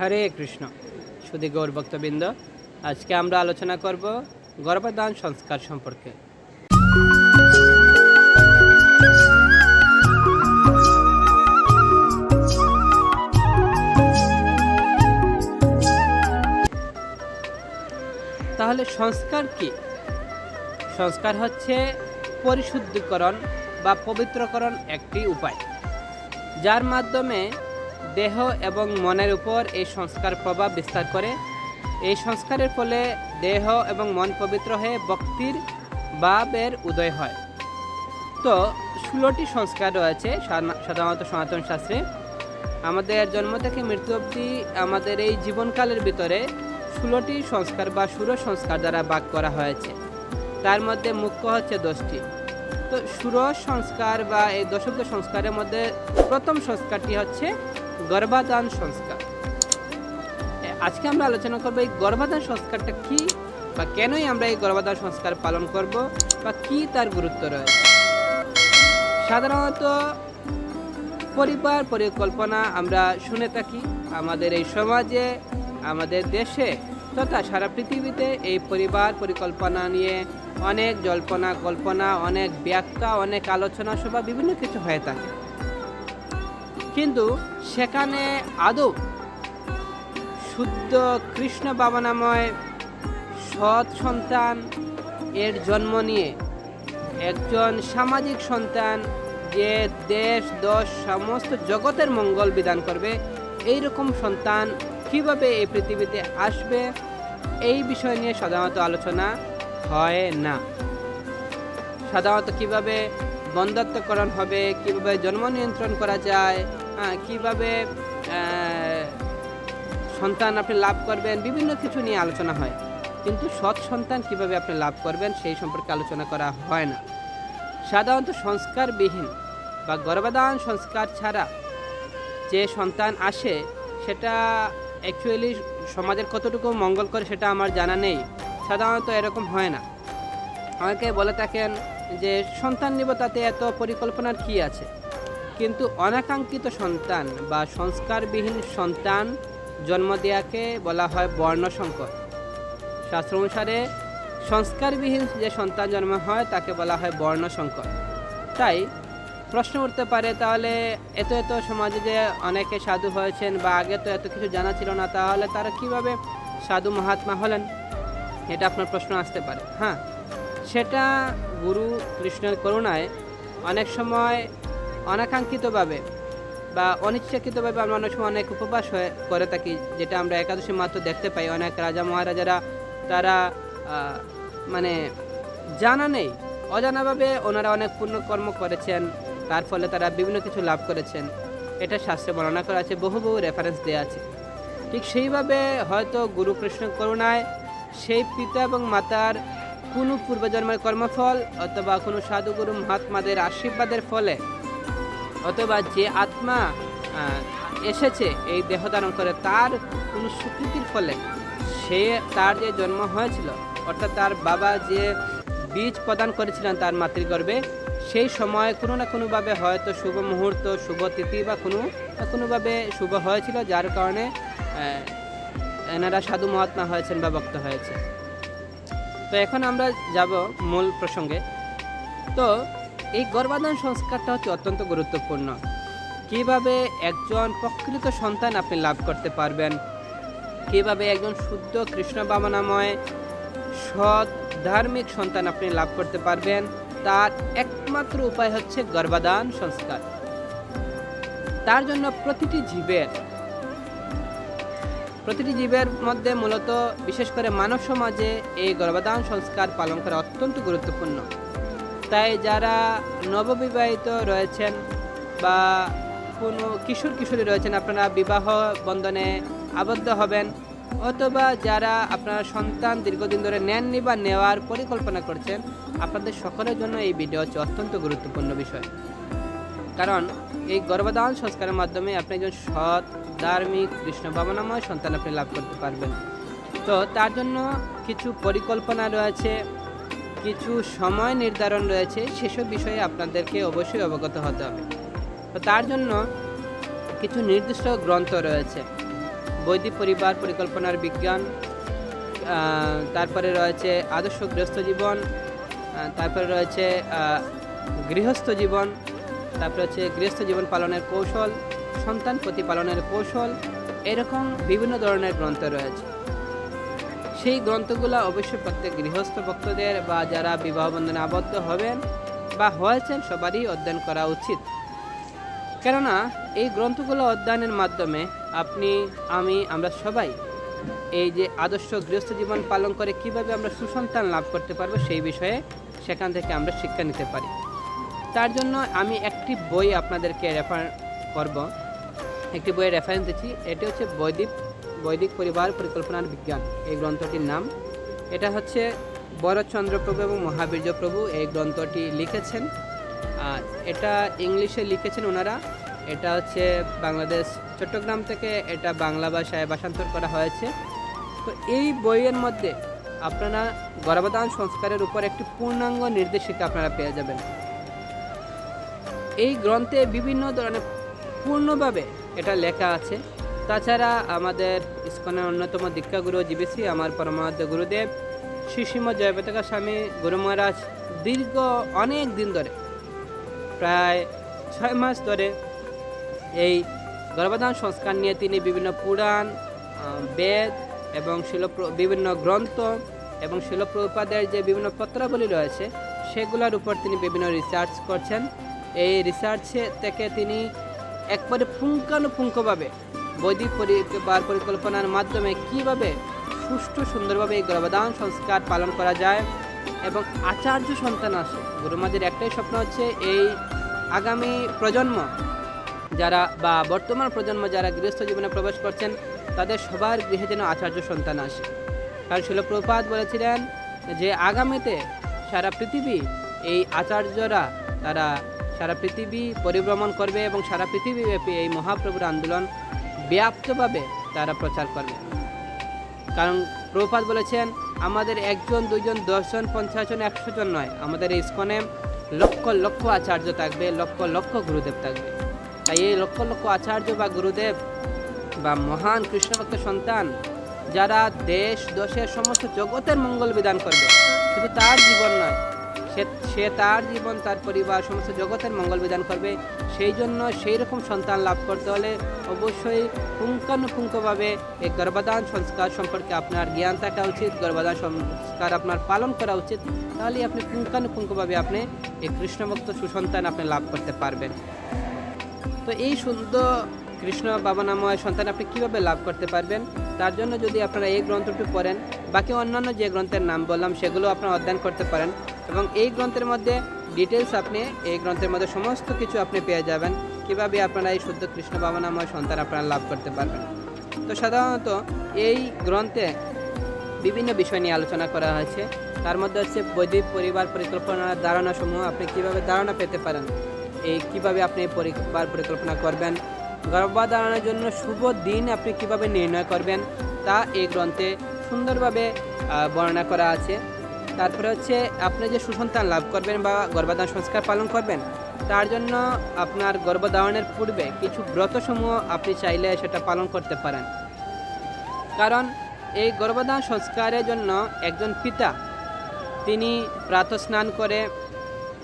হরে কৃষ্ণ। সুদী গৌর ভক্তবৃন্দ, আজকে আমরা আলোচনা করব গর্ভদান সংস্কার সম্পর্কে। তাহলে সংস্কার কি? সংস্কার হচ্ছে পরিশুদ্ধিকরণ বা পবিত্রকরণ একটি উপায়, যার মাধ্যমে দেহ এবং মনের উপর এই সংস্কার প্রভাব বিস্তার করে। এই সংস্কারের ফলে দেহ এবং মন পবিত্র হয়ে ভক্তির ভাবের উদয় হয়। তো, ষোলোটি সংস্কার রয়েছে সাধারণত সনাতন শাস্ত্রে। আমাদের জন্ম থেকে মৃত্যু অবধি আমাদের এই জীবনকালের ভিতরে ষোলোটি সংস্কার বা সুর সংস্কার দ্বারা ভাগ করা হয়েছে। তার মধ্যে মুখ্য হচ্ছে দশটি। তো সুর সংস্কার বা এই দশব্দ সংস্কারের মধ্যে প্রথম সংস্কারটি হচ্ছে গর্ভাধান সংস্কার। আজকে আমরা আলোচনা করব এই গর্ভাধান সংস্কারটা কি বা কেনই আমরা এই গর্ভাধান সংস্কার পালন করব বা কি তার গুরুত্ব রয়েছে। সাধারণত পরিবার পরিকল্পনা আমরা শুনে থাকি, আমাদের এই সমাজে, আমাদের দেশে তথা সারা পৃথিবীতে এই পরিবার পরিকল্পনা নিয়ে অনেক জল্পনা কল্পনা, অনেক ব্যাখ্যা, অনেক আলোচনা সভা বিভিন্ন কিছু হয়ে থাকে। কিন্তু সেখানে আদৌ শুদ্ধ কৃষ্ণ বাবানাময় সৎ সন্তান এর জন্ম নিয়ে একজন সামাজিক সন্তান যে দেশ, দশ, সমস্ত জগতের মঙ্গল বিধান করবে এই রকম সন্তান কীভাবে এই পৃথিবীতে আসবে? এই বিষয় নিয়ে সাধারণত আলোচনা হয় না। সাধারণত কীভাবে বন্ধাত্মকরণ হবে, কীভাবে জন্ম নিয়ন্ত্রণ করা যায় কীভাবে সন্তান আপনি লাভ করবেন, বিভিন্ন কিছু নিয়ে আলোচনা হয়। কিন্তু সৎ সন্তান কীভাবে আপনি লাভ করবেন, সেই সম্পর্কে আলোচনা করা হয় না। সাধারণত সংস্কারবিহীন বা গর্ভদান সংস্কার ছাড়া যে সন্তান আসে, সেটা অ্যাকচুয়ালি সমাজের কতটুকু মঙ্গল করে সেটা আমার জানা নেই। সাধারণত এরকম হয় না। অনেকে বলে থাকেন যে সন্তান নিব তাতে এত পরিকল্পনার কি আছে? কিন্তু অনাকাঙ্ক্ষিত সন্তান বা সংস্কারবিহীন সন্তান জন্ম দেওয়াকে বলা হয় বর্ণ সংকট শাস্ত্র অনুসারে সংস্কারবিহীন যে সন্তান জন্ম হয়, তাকে বলা হয় বর্ণ সংকট তাই প্রশ্ন উঠতে পারে, তাহলে এত এত সমাজে যে অনেকে সাধু হয়েছেন বা আগে তো এত কিছু জানা ছিল না, তাহলে তারা কীভাবে সাধু মহাত্মা হলেন? এটা আপনার প্রশ্ন আসতে পারে। হ্যাঁ সেটা গুরু কৃষ্ণের করুণায় অনেক সময় অনাকাঙ্ক্ষিতভাবে বা অনিচ্ছাকৃতভাবে আমরা অনেক সময় অনেক উপবাস হয়ে করে থাকি, যেটা আমরা একাদশী মাত্র দেখতে পাই। অনেক রাজা মহারাজারা তারা মানে জানা নেই, অজানাভাবে ওনারা অনেক পুণ্যকর্ম করেছেন, তার ফলে তারা বিভিন্ন কিছু লাভ করেছেন। এটা শাস্ত্রে বর্ণনা করা আছে, বহু বহু রেফারেন্স দেওয়া আছে। ঠিক সেইভাবে হয়তো গুরু কৃষ্ণ করুণায় সেই পিতা এবং মাতার কোনো পূর্বজন্মের কর্মফল অথবা কোনো সাধুগুরু মহাত্মাদের আশীর্বাদের ফলে অথবা যে আত্মা এসেছে এই দেহ ধারণ করে, তার কোনো স্বীকৃতির ফলে সে তার যে জন্ম হয়েছিল, অর্থাৎ তার বাবা যে বীজ প্রদান করেছিলেন তার মাতৃগর্ভে, সেই সময় কোনো না কোনোভাবে হয়তো শুভ মুহূর্ত, শুভ তিথি বা কোনো না কোনোভাবে শুভ হয়েছিল, যার কারণে এনারা সাধু মহাত্মা হয়েছেন বা ভক্ত হয়েছে তো এখন আমরা যাব মূল প্রসঙ্গে। তো এই গর্ভাধান সংস্কারটা হচ্ছে অত্যন্ত গুরুত্বপূর্ণ। কীভাবে একজন প্রকৃত সন্তান আপনি লাভ করতে পারবেন? কীভাবে একজন শুদ্ধ কৃষ্ণ বামনাময়, সৎ, ধার্মিক সন্তান আপনি লাভ করতে পারবেন? তার একমাত্র উপায় হচ্ছে গর্ভাধান সংস্কার। তার জন্য প্রতিটি জীবের প্রতিটি জীবের মধ্যে মূলত বিশেষ করে মানব সমাজে এই গর্ভধান সংস্কার পালন করা অত্যন্ত গুরুত্বপূর্ণ। তাই যারা নববিবাহিত রয়েছেন বা কোনো কিশোর কিশোরী রয়েছেন, আপনারা বিবাহ বন্ধনে আবদ্ধ হবেন অথবা যারা আপনার সন্তান দীর্ঘদিন ধরে নেননি বা নেওয়ার পরিকল্পনা করছেন, আপনাদের সকলের জন্য এই ভিডিও হচ্ছে অত্যন্ত গুরুত্বপূর্ণ বিষয়। কারণ এই গর্ভধারণ সংস্কারের মাধ্যমে আপনি একজন সৎ, ধার্মিক কৃষ্ণ ভাবনাময় সন্তান আপনি লাভ করতে পারবেন। তো তার জন্য কিছু পরিকল্পনা রয়েছে। কিছু সময় নির্ধারণ রয়েছে, সেসব বিষয়ে আপনাদেরকে অবশ্যই অবগত হতে হবে। তো তার জন্য কিছু নির্দিষ্ট গ্রন্থ রয়েছে। বৈদিক পরিবার, পরিকল্পনার বিজ্ঞান তারপরে রয়েছে আদর্শ গৃহস্থ জীবন তারপরে রয়েছে গৃহস্থ জীবন, তারপরে হচ্ছে গৃহস্থ জীবন পালনের কৌশল, সন্তান প্রতিপালনের কৌশল, এরকম বিভিন্ন ধরনের গ্রন্থ রয়েছে। সেই গ্রন্থগুলো অবশ্যই প্রত্যেক গৃহস্থ ভক্তদের বা যারা বিবাহ বন্ধনে আবদ্ধ হবেন বা হয়েছেন সবারই অধ্যয়ন করা উচিত। কেননা, এই গ্রন্থগুলো অধ্যয়নের মাধ্যমে আপনি, আমি, আমরা সবাই এই যে আদর্শ গৃহস্থ জীবন পালন করে কীভাবে আমরা সুসন্তান লাভ করতে পারব সেই বিষয়ে সেখান থেকে আমরা শিক্ষা নিতে পারি। তার জন্য আমি একটি বই আপনাদেরকে রেফার করব। একটি বইয়ের রেফারেন্স দিচ্ছি। এটি হচ্ছে বৈদিক বৈদিক পরিবার পরিকল্পনার বিজ্ঞান। এই গ্রন্থটির নাম। এটা হচ্ছে বরচন্দ্রপ্রভু এবং মহাবীর্য প্রভু এই গ্রন্থটি লিখেছেন। আর এটা ইংলিশে লিখেছেন ওনারা। এটা হচ্ছে বাংলাদেশ, চট্টগ্রাম থেকে এটা বাংলা ভাষায় ভাষান্তর করা হয়েছে। তো এই বইয়ের মধ্যে আপনারা গর্ভধান সংস্কারের উপর একটি পূর্ণাঙ্গ নির্দেশিকা আপনারা পেয়ে যাবেন। এই গ্রন্থে বিভিন্ন ধরনের পূর্ণভাবে এটা লেখা আছে। তাছাড়া আমাদের ইস্কনের অন্যতম দীক্ষাগুরু জিবিসি, আমার পরমাধ্য গুরুদেব শ্রীশ্রীম জয়পতাকা স্বামী গুরু মহারাজ দীর্ঘ অনেক দিন ধরে, প্রায় ছয় মাস ধরে এই গর্ভধান সংস্কার নিয়ে তিনি বিভিন্ন পুরাণ বেদ এবং শিল বিভিন্ন গ্রন্থ এবং শিলপ্রপাদের যে বিভিন্ন পত্রাবলী রয়েছে, সেগুলোর উপর তিনি বিভিন্ন রিসার্চ করছেন। এই রিসার্চে থেকে তিনি একবারে পুঙ্খানুপুঙ্খভাবে বৈদিক পরিবার পরিকল্পনার মাধ্যমে কীভাবে সুষ্ঠু সুন্দরভাবে এই গর্ভধান সংস্কার পালন করা যায় এবং আচার্য সন্তান আসে? গুরুমাদের একটাই স্বপ্ন হচ্ছে এই আগামী প্রজন্ম যারা বা বর্তমান প্রজন্ম যারা গৃহস্থ জীবনে প্রবেশ করছেন, তাদের সবার গৃহে যেন আচার্য সন্তান আসে। কারণ শিলপ্রপাত বলেছিলেন যে, আগামীতে সারা পৃথিবী এই আচার্যরা, তারা সারা পৃথিবী পরিভ্রমণ করবে এবং সারা পৃথিবীব্যাপী এই মহাপ্রভুর আন্দোলন ব্যাপ্তভাবে তারা প্রচার করবে। কারণ প্রভুপাত বলেছেন, আমাদের একজন, দুইজন, দশজন, পঞ্চাশ জন, একশো জন নয়। আমাদের ইস্কনে লক্ষ লক্ষ আচার্য থাকবে, লক্ষ লক্ষ গুরুদেব থাকবে। তাই এই লক্ষ লক্ষ আচার্য বা গুরুদেব বা মহান কৃষ্ণভক্ত সন্তান, যারা দেশ, দশের সমস্ত জগতের মঙ্গল বিধান করবে, শুধু তার জীবন নয় সে তার জীবন, তার পরিবার, সমস্ত জগতের মঙ্গল বিধান করবে। সেই জন্য সেই রকম সন্তান লাভ করতে হলে অবশ্যই পুঙ্খানুপুঙ্খভাবে এই গর্ভদান সংস্কার সম্পর্কে আপনার জ্ঞান থাকা উচিত গর্ভদান সংস্কার আপনার পালন করা উচিত। তাহলেই আপনি পুঙ্খানুপুঙ্খভাবে আপনি এই কৃষ্ণভক্ত সুসন্তান আপনি লাভ করতে পারবেন। তো এই সুন্দর কৃষ্ণ বাবনাময় সন্তান আপনি কীভাবে লাভ করতে পারবেন? তার জন্য যদি আপনারা এই গ্রন্থটি পড়েন, বাকি অন্যান্য যে গ্রন্থের নাম বললাম, সেগুলো আপনারা অধ্যয়ন করতে পারেন। এবং এই গ্রন্থের মধ্যে ডিটেলস আপনি, এই গ্রন্থের মধ্যে সমস্ত কিছু আপনি পেয়ে যাবেন। কীভাবে আপনারা এই শুদ্ধ কৃষ্ণ বাবনাময় সন্তান আপনারা লাভ করতে পারবেন। তো সাধারণত এই গ্রন্থে বিভিন্ন বিষয় নিয়ে আলোচনা করা হয়েছে। তার মধ্যে হচ্ছে বৈদিক পরিবার পরিকল্পনার ধারণাসমূহ, আপনি কীভাবে ধারণা পেতে পারেন? এই কীভাবে আপনি পরিবার পরিকল্পনা করবেন? গর্ভধারণের জন্য শুভ দিন আপনি কীভাবে নির্ণয় করবেন? তা এই গ্রন্থে সুন্দরভাবে বর্ণনা করা আছে। তারপরে হচ্ছে আপনি যে সুসন্তান লাভ করবেন বা গর্ভধারণ সংস্কার পালন করবেন, তার জন্য আপনার গর্ভধারণের পূর্বে কিছু ব্রতসমূহ আপনি চাইলে সেটা পালন করতে পারেন। কারণ এই গর্ভধারণ সংস্কারের জন্য একজন পিতা, তিনি প্রাতঃ স্নান করে,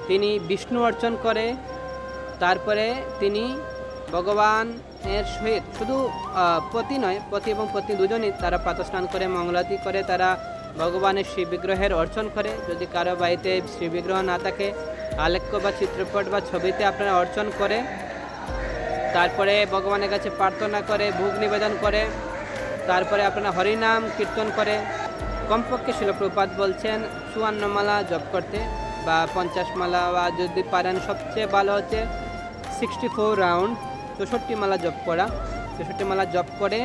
তিনি বিষ্ণু অর্চন করে, তারপরে তিনি ভগবানের সহিত শুধু পতি নয়, পতি এবং পত্নী দুজনই তারা প্রাতঃ স্নান করে মঙ্গলাতি করে, তারা ভগবানের শ্রী বিগ্রহের অর্চন করে। যদি কারও বাড়িতে শ্রী বিগ্রহ না থাকে, আলেখ্য বা চিত্রপট বা ছবিতে আপনারা অর্চন করে, তারপরে ভগবানের কাছে প্রার্থনা করে, ভোগ নিবেদন করে, তারপরে আপনারা হরিনাম কীর্তন করে। কমপক্ষে শিলপ্রপাত বলছেন, চুয়ান্ন মালা জপ করতে বা পঞ্চাশ মালা বা যদি পারেন, সবচেয়ে ভালো হচ্ছে সিক্সটি ফোর রাউন্ড চৌষট্টি মালা জপ করা। চৌষট্টি মালা জপ করে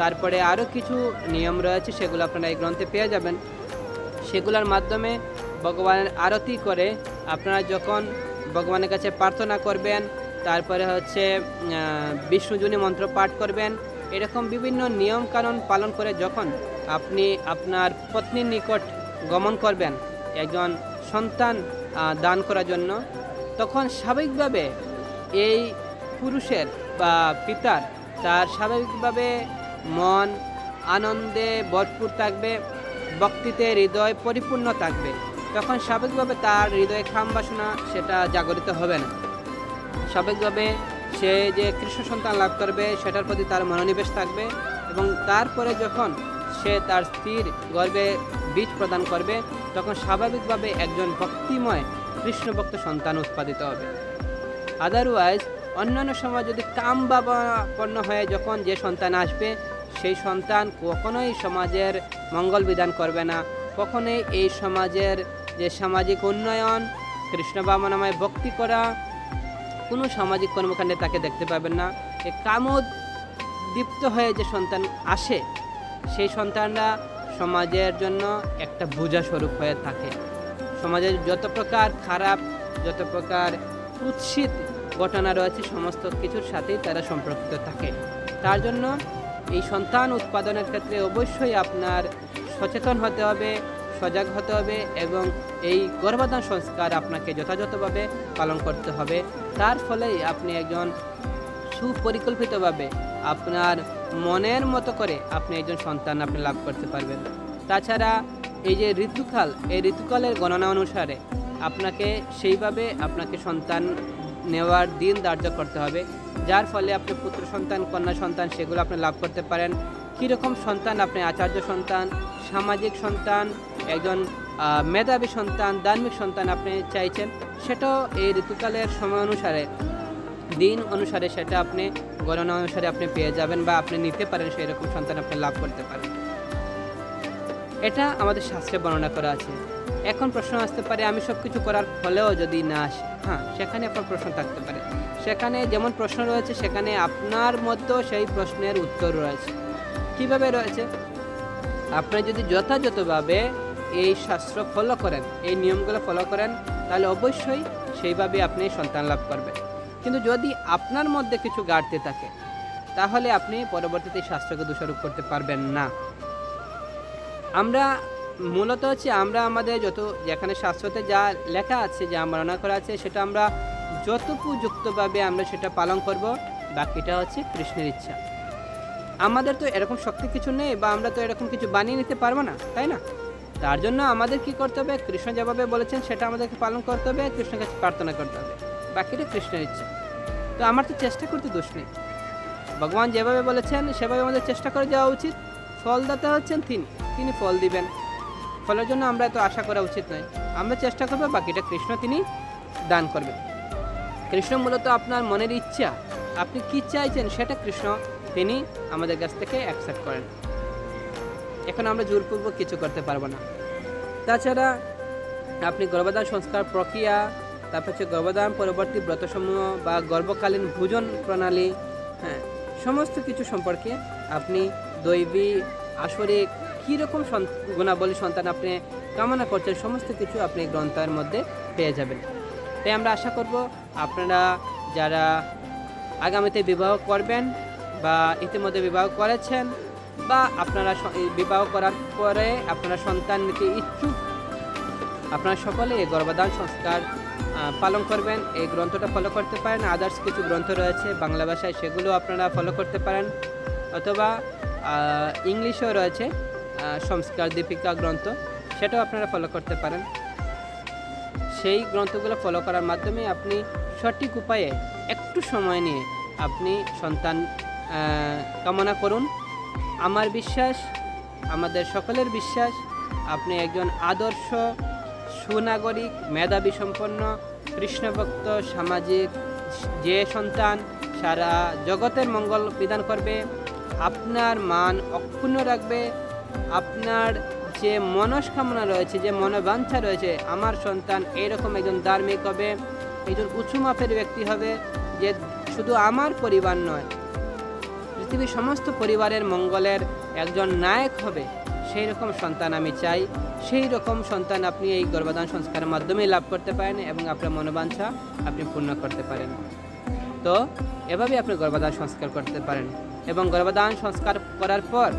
তারপরে আরও কিছু নিয়ম রয়েছে, সেগুলো আপনারা এই গ্রন্থে পেয়ে যাবেন। সেগুলোর মাধ্যমে ভগবানের আরতি করে আপনারা যখন ভগবানের কাছে প্রার্থনা করবেন, তারপরে হচ্ছে বিষ্ণুজনী মন্ত্র পাঠ করবেন, এরকম বিভিন্ন নিয়ম কানুন পালন করে যখন আপনি আপনার পত্নীর নিকট গমন করবেন, একজন সন্তান দান করার জন্য, তখন স্বাভাবিকভাবে এই পুরুষের বা পিতার তার স্বাভাবিকভাবে মন, আনন্দে ভরপুর থাকবে, ভক্তিতে হৃদয় পরিপূর্ণ থাকবে। তখন স্বাভাবিকভাবে তার হৃদয়ে খাম বাসনা, সেটা জাগরিত হবে না। স্বাভাবিকভাবে সে যে কৃষ্ণ সন্তান লাভ করবে, সেটার প্রতি তার মনোনিবেশ থাকবে এবং তারপরে যখন সে তার স্ত্রীর গর্ভে বীজ প্রদান করবে, তখন স্বাভাবিকভাবে একজন ভক্তিময় কৃষ্ণভক্ত সন্তান উৎপাদিত হবে। আদারওয়াইজ অন্যান্য সময় যদি কাম বাবাপন্ন হয়ে, যখন যে সন্তান আসবে সেই সন্তান কখনোই সমাজের মঙ্গল বিধান করবে না। কখনোই এই সমাজের যে সামাজিক উন্নয়ন, কৃষ্ণ বামনাময় ভক্তি করা, কোনো সামাজিক কর্মকাণ্ডে তাকে দেখতে পাবেন না। এ কামোদ দীপ্ত হয়ে যে সন্তান আসে, সেই সন্তানরা সমাজের জন্য একটা বোঝা স্বরূপ হয়ে থাকে। সমাজের যত প্রকার খারাপ, যত প্রকার কুৎসিত ঘটনা রয়েছে, সমস্ত কিছুর সাথেই তারা সম্পর্কিত থাকে। তার জন্য এই সন্তান উৎপাদনের ক্ষেত্রে অবশ্যই আপনার সচেতন হতে হবে, সজাগ হতে হবে এবং এই গর্ভধান সংস্কার আপনাকে যথাযথভাবে পালন করতে হবে। তার ফলেই আপনি একজন সুপরিকল্পিতভাবে আপনার মনের মতো করে আপনি একজন সন্তান আপনি লাভ করতে পারবেন। তাছাড়া এই যে ঋতুকাল, এই ঋতুকালের গণনা অনুসারে আপনাকে সেইভাবে আপনাকে সন্তান নেওয়ার দিন ধার্য করতে হবে। যার ফলে আপনি পুত্র সন্তান, কন্যা সন্তান, সেগুলো আপনি লাভ করতে পারেন। কীরকম সন্তান? আপনি আচার্য সন্তান, সামাজিক সন্তান, একজন মেধাবী সন্তান, ধার্মিক সন্তান আপনি চাইছেন, সেটাও এই ঋতুকালের সময় অনুসারে, দিন অনুসারে সেটা আপনি, গণনা অনুসারে আপনি পেয়ে যাবেন বা আপনি নিতে পারেন সেই রকম সন্তান আপনি লাভ করতে পারেন। এটা আমাদের শাস্ত্রে বর্ণনা করা আছে। এখন প্রশ্ন আসতে পারে, আমি সব কিছু করার ফলেও যদি না আসে। হ্যাঁ সেখানে আপনার প্রশ্ন থাকতে পারে। সেখানে যেমন প্রশ্ন রয়েছে, সেখানে আপনার মতো সেই প্রশ্নের উত্তর রয়েছে। কীভাবে রয়েছে? আপনি যদি যথাযথভাবে এই শাস্ত্র ফলো করেন, এই নিয়মগুলো ফলো করেন, তাহলে অবশ্যই সেইভাবে আপনি সন্তান লাভ করবেন। কিন্তু যদি আপনার মধ্যে কিছু গাড়তে থাকে, তাহলে আপনি পরবর্তীতে শাস্ত্রকে দোষারোপ করতে পারবেন না। আমরা মূলত হচ্ছে আমরা আমাদের যত যেখানে শাস্ত্রতে যা লেখা আছে, যা বর্ণনা করা আছে, সেটা আমরা যতপযুক্তভাবে আমরা সেটা পালন করব, বাকিটা হচ্ছে কৃষ্ণের ইচ্ছা। আমাদের তো এরকম শক্তি কিছু নেই বা আমরা তো এরকম কিছু বানিয়ে নিতে পারব না, তাই না? তার জন্য আমাদের কি করতে হবে? কৃষ্ণ যেভাবে বলেছেন, সেটা আমাদেরকে পালন করতে হবে, কৃষ্ণের কাছে প্রার্থনা করতে হবে। বাকিটা কৃষ্ণের ইচ্ছা। তো আমার তো চেষ্টা করতে দোষ নেই। ভগবান যেভাবে বলেছেন, সেভাবে আমাদের চেষ্টা করে যাওয়া উচিত। ফলদাতা হচ্ছেন তিনি। তিনি ফল দিবেন। ফলের জন্য আমরা এত আশা করা উচিত নয়। আমরা চেষ্টা করব বাকিটা কৃষ্ণ তিনি দান করবেন। কৃষ্ণ মূলত আপনার মনের ইচ্ছা। আপনি কি চাইছেন সেটা কৃষ্ণ তিনি আমাদের কাছ থেকে অ্যাকসেপ্ট করেন। এখন আমরা জোরপূর্বক কিছু করতে পারব না। তাছাড়া আপনি গর্ভধান সংস্কার প্রক্রিয়া, তারপর হচ্ছে গর্ভধান পরবর্তী ব্রতসমূহ বা গর্ভকালীন ভোজন প্রণালী হ্যাঁ সমস্ত কিছু সম্পর্কে আপনি দৈবী, আসরিক কীরকম গুণাবলী সন্তান আপনি কামনা করছেন, সমস্ত কিছু আপনি গ্রন্থের মধ্যে পেয়ে যাবেন। তাই আমরা আশা করব আপনারা যারা আগামীতে বিবাহ করবেন বা ইতিমধ্যে বিবাহ করেছেন বা আপনারা বিবাহ করার পরে আপনারা সন্তান নিতে ইচ্ছুক, আপনারা সকলে এই গর্ভধান সংস্কার পালন করবেন। এই গ্রন্থটা ফলো করতে পারেন। আদার্স কিছু গ্রন্থ রয়েছে, বাংলা ভাষায় সেগুলো আপনারা ফলো করতে পারেন। অথবা ইংলিশেও রয়েছে। সংস্কার দীপিকা গ্রন্থ, সেটাও আপনারা ফলো করতে পারেন। সেই গ্রন্থগুলো ফলো করার মাধ্যমে আপনি সঠিক উপায়ে একটু সময় নিয়ে আপনি সন্তান কামনা করুন। আমার বিশ্বাস, আমাদের সকলের বিশ্বাস, আপনি একজন আদর্শ, সুনাগরিক, মেধাবী সম্পন্ন, কৃষ্ণভক্ত, সামাজিক, যে সন্তান সারা জগতের মঙ্গল বিধান করবে, আপনার মান অক্ষুণ্ণ রাখবে আপনার যে মনস্কামনা রয়েছে, যে মনোবাঞ্ছা রয়েছে, আমার সন্তান এইরকম একজন ধার্মিক হবে, একজন উঁচু মাপের ব্যক্তি হবে, যে শুধু আমার পরিবার নয়, পৃথিবীর সমস্ত পরিবারের মঙ্গলের একজন নায়ক হবে সেই রকম সন্তান আমি চাই। সেই রকম সন্তান আপনি এই গর্ভধান সংস্কারের মাধ্যমে লাভ করতে পারেন এবং আপনার মনোবাঞ্ছা আপনি পূর্ণ করতে পারেন। তো এভাবে আপনি গর্ভধান সংস্কার করতে পারেন এবং গর্ভধান সংস্কার করার পর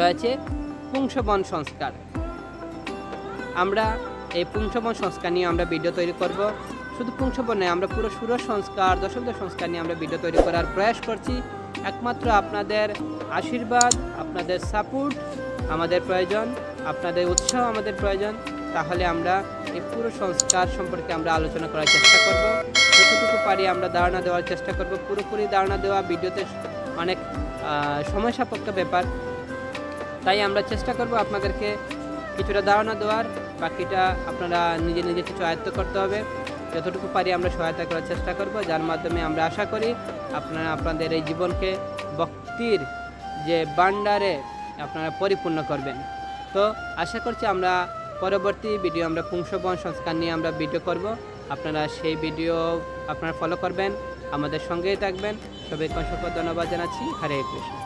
রয়েছে পুংসবন সংস্কার। আমরা এই পুংসবন সংস্কার নিয়ে আমরা ভিডিও তৈরি করব। শুধু পুংসবন নয়, আমরা পুরো সুর সংস্কার দশকদের সংস্কার নিয়ে আমরা ভিডিও তৈরি করার প্রয়াস করছি। একমাত্র আপনাদের আশীর্বাদ, আপনাদের সাপোর্ট আমাদের প্রয়োজন, আপনাদের উৎসাহ আমাদের প্রয়োজন। তাহলে আমরা এই পুরো সংস্কার সম্পর্কে আমরা আলোচনা করার চেষ্টা করব। যতটুকু পারি আমরা ধারণা দেওয়ার চেষ্টা করব। পুরোপুরি ধারণা দেওয়া ভিডিওতে অনেক সময় সাপেক্ষ ব্যাপার। তাই আমরা চেষ্টা করব আপনাদেরকে কিছুটা ধারণা দেওয়ার, বাকিটা আপনারা নিজে নিজে কিছু আয়ত্ত করতে হবে। যতটুকু পারি আমরা সহায়তা করার চেষ্টা করব, যার মাধ্যমে আমরা আশা করি আপনারা আপনাদের এই জীবনকে ভক্তির যে বান্ডারে আপনারা পরিপূর্ণ করবেন। তো আশা করছি আমরা পরবর্তী ভিডিও আমরা পুংসবন সংস্কার নিয়ে আমরা ভিডিও করব। আপনারা সেই ভিডিও আপনারা ফলো করবেন, আমাদের সঙ্গেই থাকবেন। সবাইকে অসংখ্য ধন্যবাদ জানাচ্ছি। হরে কৃষ্ণ।